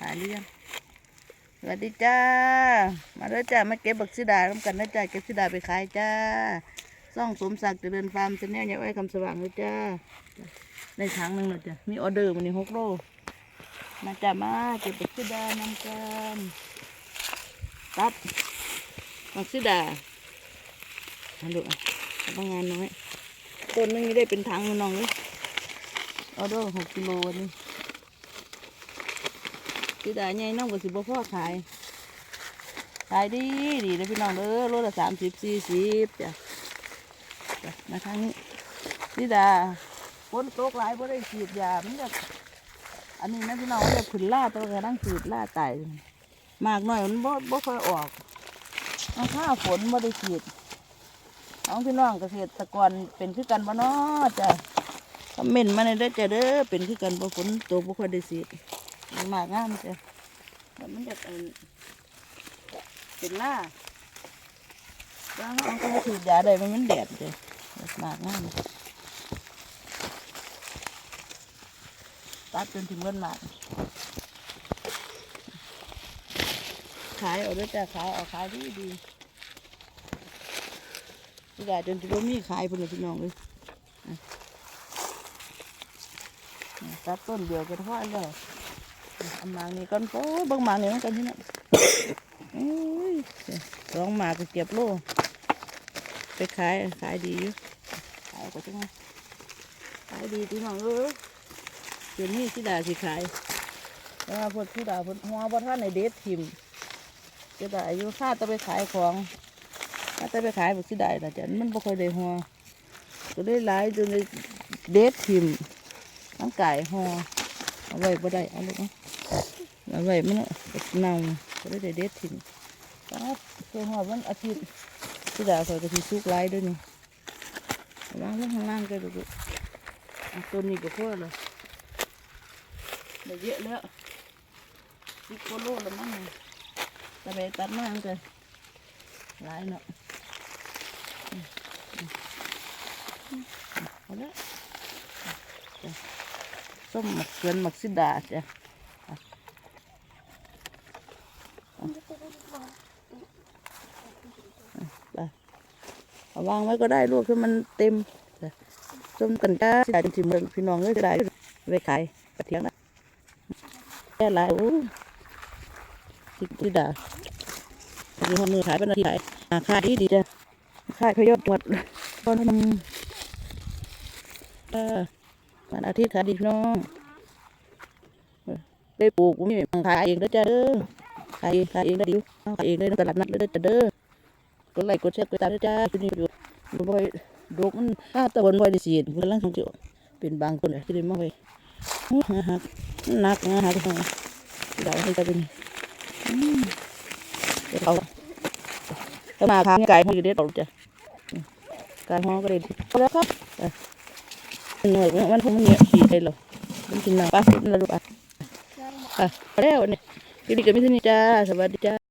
หายหรือยังสวัสดีจ้า มาด้วยจ้ามาเก็บบักซิดาร่วมกันนะจ้าเก็บซิดาไปขายจ้าซ่องสมศักดิ์เจริญฟาร์มชแนลยายอ้อยคำสว่างเลยจ้าในถังหนึ่งเลยจ้ะมีออเดอร์มันนี่หกโลมาจ้ามาเก็บบักซิดานำกันตัดบักซิดาเอาดูอะพนักงานน้อยต้นนึงนี่ได้เป็นถังมันน้องเลยออเดอร์หกกิโลวันนี้ สิได้ใหญ่น้องก็สิบ่พอขาย ขายดีดีเลยพี่น้องเด้อโลละสามสิบสี่สิบจ้ะจ้ะมาทางนี้สิดาฝนตกหลายบ่ได้ฉีดยามันก็อันนี้นะพี่น้องเรียกขึ้นล่าตัวกระดังฉีดล่าตายมากหน่อยมันบ่บ่ค่อยออกเอาข้าฝนบ่ได้ฉีดน้องพี่น้องเกษตรกรเป็นคือกันบ่นาะจ้ะคอมเมนต์มาในอยเด้อจ้ะเด้อเป็นคือกันบ่ฝนตกบ่ค่อยได้ฉีด มันมากงามจ้ะแต่มันจะเป็นเป็นล่าแล้วเอาก็ฉีดยาได้มันมันแดดจ้ะแบบมากงามตัดจนถึงเงินมากขายเอาด้วยจ้ะขายเอาขายดีดีพี่กาจนถึงว่ามีขายเพิ่นเลยพี่น้องเลยอะตัดต้นเดียวก็พอแล้ว เอาหมากนี่ก่อนโอ้เบิ่งหมากนี่มันกันที่นั่นร้องหมาก็เก็บโลไปขายขายดีอยู่ขายก็จังไงขายดีพี่น้องเออเดี๋ยวนี้สิดาสิขายแล้วพวกสิดาพวกหัวบ่ท่านในเด็ดทิมจะได้อายุค่าจะไปขายของค่าจะไปขายพวกสิดาแต่ะมันบ่ค่อยได้หัวก็ได้หลายจนได้เด็ดทิมทั้งไก่หัวเอาไว้บ่ได้เอาลูก เอาไว้มันเน่าก็ได้เด็ดทิ้งครับตัวหอดมันอาทิตย์ที่ดาวใส่กะทิซุกไล่ด้วยนี่เอาวางไว้ข้างล่างก็ดูตัวนี้ก็พอเลยได้เยอะแล้วสิบกว่าโลแล้วมั้งเนี่ยแต่ไปตัดมาตั้งแต่หลายเนาะเอาละส้มหมักเขือนหมักซิดาจ้ะ ไป เอาวางไว้ก็ได้ลูกคือมันเต็มจ้ะส้มกันจ้าสิได้ถึงเมืองพี่น้องเอ้ยจะได้ไปขายกระเทียงนะแค่หลายโอ้สิสิดาดีคนมือขายเป็นนาทีขายอ่ขายดีดีจ้ะขายพยศหมดตอนนเออวันอาทิตย์ขายดีพี่น้องไปปลูกมีขายเองเด้อจ้าเด้อ ขายขายเองได้ดิวขายเองได้ตลาดนัดเลยเด้อจ้าเด้อกดไลค์กดแชร์กดติดตามด้วยจ้าชุดนี้อยู่ดูบ่อยดกมันถ้าตะวันบ่อยได้สีเพิ่นลังท่องเที่ยวเป็นบางคนที่ได้มาไว้อู้หาหักมันหนักนะหาที่ห้องที่เราให้ตาเป็นเดี๋ยวเอาถ้ามาทางไก่ห้องอยู่เด็ดออกจ้ะอืมไก่ห้องก็ได้เอาแล้วครับเหนื่อยมันมันคงมันเหนื่อยขี่ไปหรอมันกินนังปลาสุดนะลูกอะอะแล้วเนี่ย คลิปนี้ก็มีเท่านี้จ้า สวัสดีจ้า